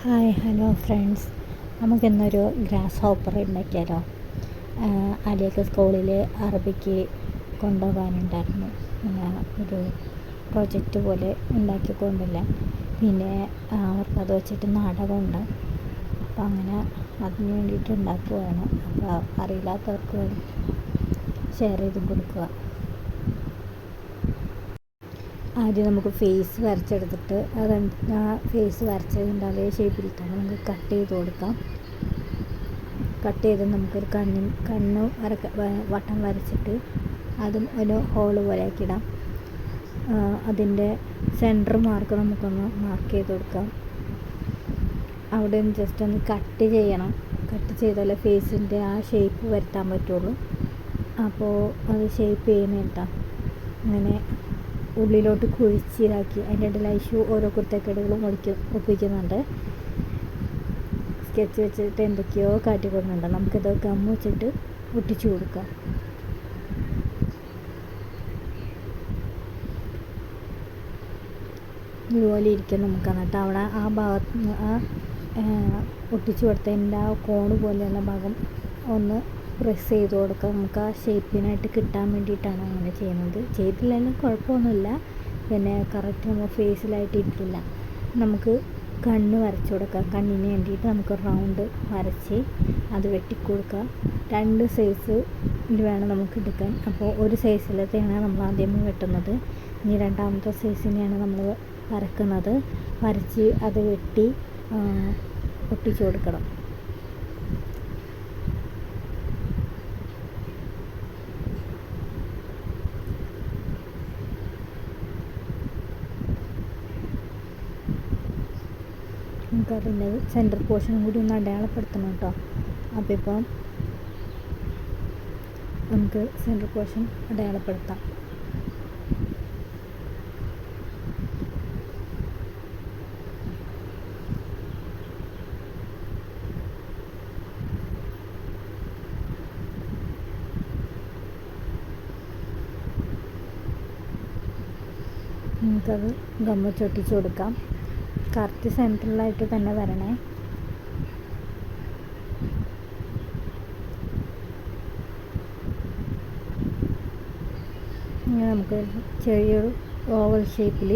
Hi hello friends. നമുക്കിന്നൊരു grasshopper ഉണ്ടാക്കിയാലോ? ആദ്യമൊക്കെ സ്കൂളിൽ അറബിക്ക് കൊണ്ടുപോകാനുണ്ടായിരുന്നു. ഒരു പ്രൊജക്റ്റ് പോലെ ഉണ്ടാക്കിക്കൊണ്ടില്ല. പിന്നെ അവർക്കത് വെച്ചിട്ട് നാടകമുണ്ട്. അപ്പോൾ അങ്ങനെ അതിന് വേണ്ടിയിട്ട് ഉണ്ടാക്കുകയാണ് അപ്പോൾ അറിയില്ലാത്തവർക്ക് ഷെയർ ചെയ്ത് കൊടുക്കുക. ആദ്യം നമുക്ക് ഫേസ് വരച്ചെടുത്തിട്ട് അത് ആ ഫേസ് വരച്ചതിന്റെ അതേ ഷേപ്പിലിട്ടാണ് നമുക്ക് കട്ട് ചെയ്ത് കൊടുക്കാം. കട്ട് ചെയ്ത് നമുക്കൊരു കണ്ണിൻ കണ്ണ് വരക്ക വട്ടം വരച്ചിട്ട് അതും ഒരു ഹോൾ പോലെ ആക്കിയിടാം അതിന്റെ സെന്റർ മാർക്ക് നമുക്കൊന്ന് മാർക്ക് ചെയ്ത് കൊടുക്കാം. അവിടെ ഒന്ന് ജസ്റ്റ് ഒന്ന് കട്ട് ചെയ്യണം. കട്ട് ചെയ്താലേ ഫേസിന്റെ ആ ഷേപ്പ് വരുത്താൻ പറ്റുള്ളൂ. അപ്പോൾ അത് ഷേപ്പ് ചെയ്യുന്ന അങ്ങനെ ഉള്ളിലോട്ട് കുഴിച്ചിലാക്കി. അതിന്റെ ഇടയിൽ ഐഷു ഓരോ കുർത്തക്കേടുകളും ഒടിക്കും ഒപ്പിക്കുന്നുണ്ട് സ്കെച്ച് വെച്ചിട്ട് എന്തൊക്കെയോ കാട്ടിക്കൊടുന്നുണ്ട് നമുക്കിത് ഗം വെച്ചിട്ട് ഒട്ടിച്ചു കൊടുക്കാം. ഇതുപോലെ ഇരിക്കും നമുക്ക് എന്നിട്ട് അവിടെ ആ ഭാഗത്ത് ആ ഒട്ടിച്ചു കൊടുത്തതിന്റെ ആ കോണ് പോലെയുള്ള ഭാഗം ഒന്ന് പ്രസ് ചെയ്ത് കൊടുക്കുക. നമുക്ക് ആ ഷേപ്പിനായിട്ട് കിട്ടാൻ വേണ്ടിയിട്ടാണ് അങ്ങനെ ചെയ്യുന്നത്. ചെയ്തില്ലെങ്കിലും കുഴപ്പമൊന്നുമില്ല. പിന്നെ കറക്റ്റ് നമ്മൾ ഫേസിലായിട്ട് ഇട്ടില്ല നമുക്ക് കണ്ണ് വരച്ചു കൊടുക്കുക. കണ്ണിന് വേണ്ടിയിട്ട് നമുക്ക് റൗണ്ട് വരച്ച് അത് വെട്ടിക്കൊടുക്കുക രണ്ട് സൈസ് വേണം നമുക്ക് എടുക്കാൻ. അപ്പോൾ ഒരു സൈസിലത്തെയാണ് നമ്മൾ ആദ്യമേ വെട്ടുന്നത്. ഇനി രണ്ടാമത്തെ സൈസിനെയാണ് നമ്മൾ വരക്കുന്നത്. വരച്ച് അത് വെട്ടി ഒട്ടിച്ചു കൊടുക്കണം. നമുക്ക് അതിന്റെ സെന്റർ പോർഷനും കൂടി ഒന്ന് അടയാളപ്പെടുത്തണം കേട്ടോ. അപ്പോൾ ഇപ്പം നമുക്ക് സെന്റർ പോർഷൻ അടയാളപ്പെടുത്താം. നമുക്കത് ഗമ്മ ചൊട്ടിച്ച് കൊടുക്കാം. കറക്റ്റ് സെന്ററിലായിട്ട് തന്നെ വരണേ. നമുക്ക് ചെറിയൊരു ഓവൽ ഷേപ്പിൽ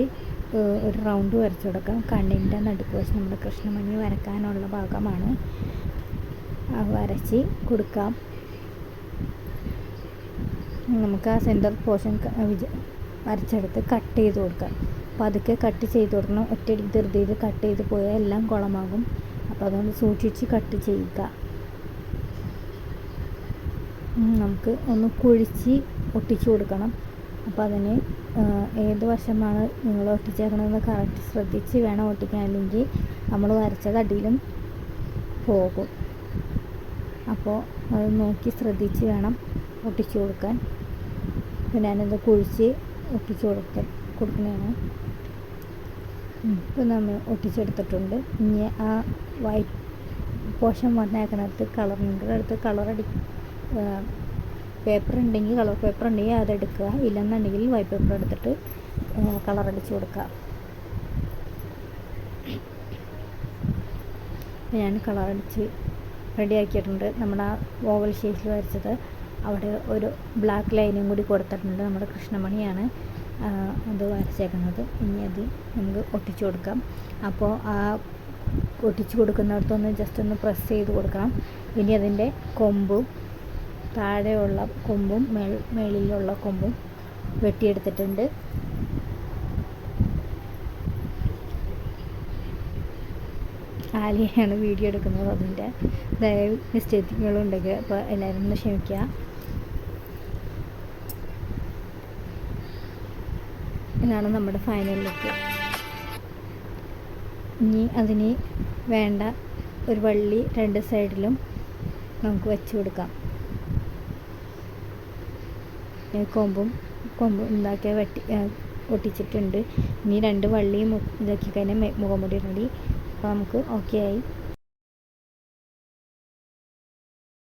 ഒരു റൗണ്ട് വരച്ചു കൊടുക്കാം. കണ്ണിന്റെ നടുക്ക് വെച്ച് നമ്മുടെ കൃഷ്ണമണി വരക്കാനുള്ള ഭാഗമാണ്. വരച്ച് കൊടുക്കാം. നമുക്ക് ആ സെന്റർ പോർഷൻ വരച്ചെടുത്ത് കട്ട് ചെയ്ത് കൊടുക്കാം. പതുക്കെ കട്ട് ചെയ്ത് കൊടുക്കണം. ഒറ്റയടിക്ക് ധൃതിയിൽ കട്ട് ചെയ്ത് പോയാൽ എല്ലാം കുളമാകും. അപ്പോൾ അതുകൊണ്ട് സൂക്ഷിച്ച് കട്ട് ചെയ്യുക. നമുക്ക് ഒന്ന് കുഴിച്ച് ഒട്ടിച്ചു കൊടുക്കണം. അപ്പോൾ അതിന് ഏത് വശമാണ് നിങ്ങൾ ഒട്ടിച്ചേക്കണമെന്ന് കറക്റ്റ് ശ്രദ്ധിച്ച് വേണം ഒട്ടിക്കാൻ. അല്ലെങ്കിൽ നമ്മൾ വരച്ചത് കടിയിലും പോകും. അപ്പോൾ അത് നോക്കി ശ്രദ്ധിച്ച് വേണം ഒട്ടിച്ചു കൊടുക്കാൻ. അപ്പോൾ ഞാനത് കുഴിച്ച് ഒട്ടിച്ചു കൊടുക്ക കൊടുക്കുന്നതാണ് ഇപ്പം നമ്മൾ ഒട്ടിച്ചെടുത്തിട്ടുണ്ട്. ഇനി ആ വൈറ്റ് പോഷൻ വന്നേക്കണടുത്ത് കളറിന്റെ അടുത്ത് കളറടി പേപ്പർ ഉണ്ടെങ്കിൽ കളർ പേപ്പർ ഉണ്ടെങ്കിൽ അതെടുക്കുക ഇല്ലെന്നുണ്ടെങ്കിൽ വൈറ്റ് പേപ്പർ എടുത്തിട്ട് കളറടിച്ച് കൊടുക്കുക. ഞാൻ കളറടിച്ച് റെഡിയാക്കിയിട്ടുണ്ട് നമ്മുടെ ആ ഓവൽ ഷേപ്പിൽ വരച്ചത്. അവിടെ ഒരു ബ്ലാക്ക് ലൈനും കൂടി കൊടുത്തിട്ടുണ്ട്. നമ്മുടെ കൃഷ്ണമണിയാണ്. അത് വരച്ചേക്കുന്നത്. ഇനി അത് നമുക്ക് ഒട്ടിച്ചു കൊടുക്കാം. അപ്പോൾ ആ ഒട്ടിച്ചു കൊടുക്കുന്നിടത്തൊന്ന് ജസ്റ്റ് ഒന്ന് പ്രസ് ചെയ്ത് കൊടുക്കണം. ഇനി അതിന്റെ കൊമ്പും താഴെയുള്ള കൊമ്പും മേൾ മേളിലുള്ള കൊമ്പും വെട്ടിയെടുത്തിട്ടുണ്ട്. ആലിയാണ് വീഡിയോ എടുക്കുന്നത് അതിന്റെ. ദയവ് മിസ്റ്റേക്കുകളുണ്ടെങ്കിൽ അപ്പോൾ എല്ലാവരും ഒന്ന് ക്ഷമിക്കുക. ഇതാണ് നമ്മുടെ ഫൈനൽ ലുക്ക് ഇനി അതിന് വേണ്ട ഒരു വള്ളി രണ്ട് സൈഡിലും നമുക്ക് വെച്ച് കൊടുക്കാം. കൊമ്പും കൊമ്പും ഉണ്ടാക്കിയ വെട്ടി ഒട്ടിച്ചിട്ടുണ്ട്. ഇനി രണ്ട് വള്ളിയും ഇതാക്കി കഴിഞ്ഞാൽ മുഖം മുടി റെഡി അപ്പോൾ നമുക്ക് ഓക്കെ ആയി.